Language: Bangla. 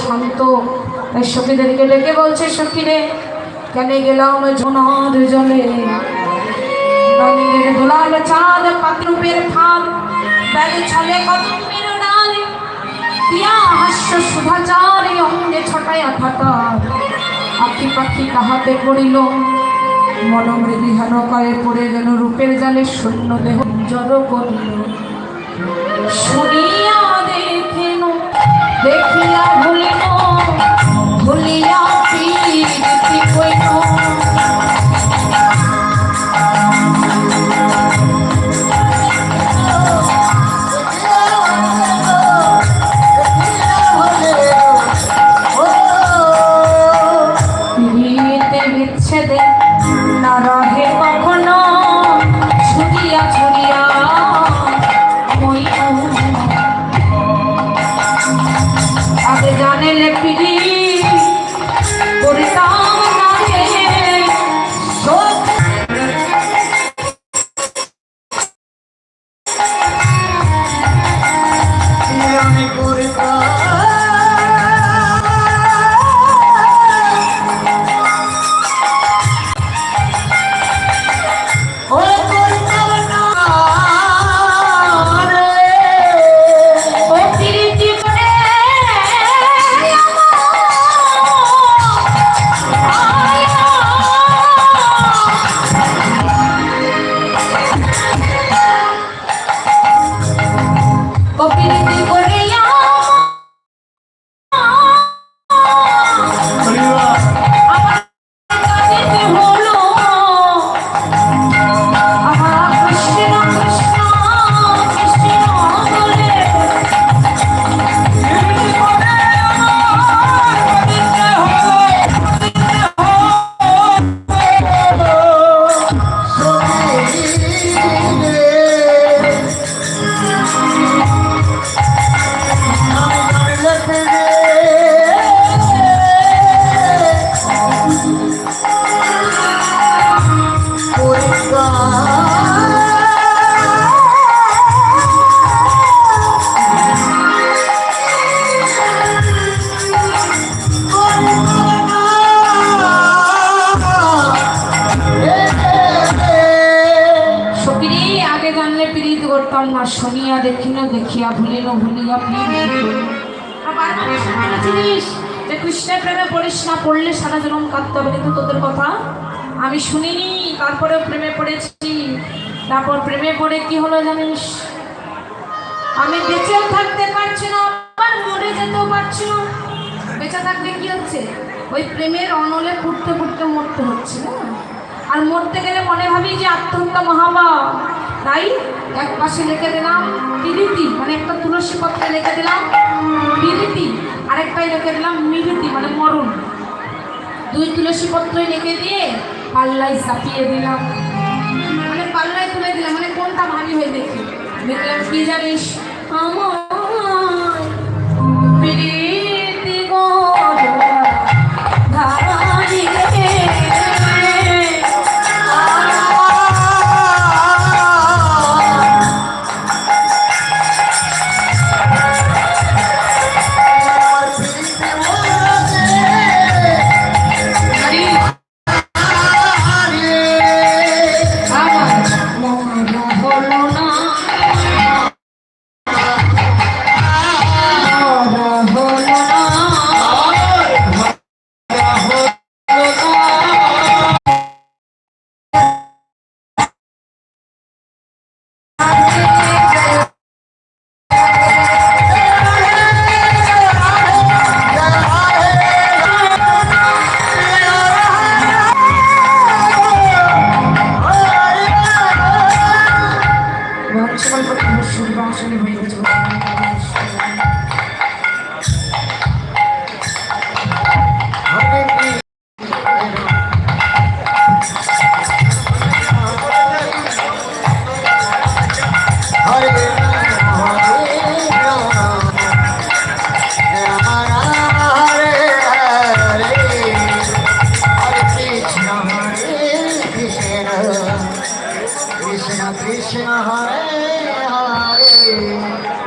শান্ত। তাই সখীদেরকে ডেকে বলছে, সখীরে, কেন গেলাম ঝোনার জলে রঙের দোলাল চাঁদ পাতরূপের ফাল ব্যাগে ছলে কদমের ডালে। দিয়া হাস্য শুভাচারে অঙ্গে ছটায়া থাকা আখি পাখি কাহাতে পড়িল মনোমৃদি হেন করে পড়ে গেল রূপের জালে শূন্য দেহ জড় করিল। শুনিয়া আগে জানেলে পিড়ি জানলে প্রীত করতাম না শুনিয়া দেখিল দেখিয়া ভুলিল ভুলিয়া প্রেমে পড়িস না, পড়লে সারা জীবন কাঁদতে হবে। কিন্তু তোদের কথা আমি শুনিনি, তারপরেও প্রেমে পড়েছি। তারপর প্রেমে পড়ে কি হলো জানিস? আমি বেঁচেও থাকতে পারছি না, আবার মরে যেতেও পারছি না। বেঁচে থাকলে কি হচ্ছে? ওই প্রেমের অনলে ফুটতে ফুটতে মরতে হচ্ছে আর মরতে গেলে মনে ভাবি যে আত্মহত্যা মহাপাপ। তাই এক পাশে লিখে দিলাম বিলিতি মানে একটা তুলসী পত্রে লিখে দিলাম পিরিতি আরেকটাই লিখে দিলাম মিরিতি মানে মরণ। দুই তুলসী পত্রই লিখে দিয়ে পাল্লাই চাপিয়ে দিলাম। মানে পাল্লায় তুলে দিলাম মানে কোনটা ভারী হয়ে দেখি। দেখলাম কি জানিস? আমার সর্বদা সুর বাসনে হয়ে গেছে কৃষ্ণ কৃষ্ণ হরে হরে।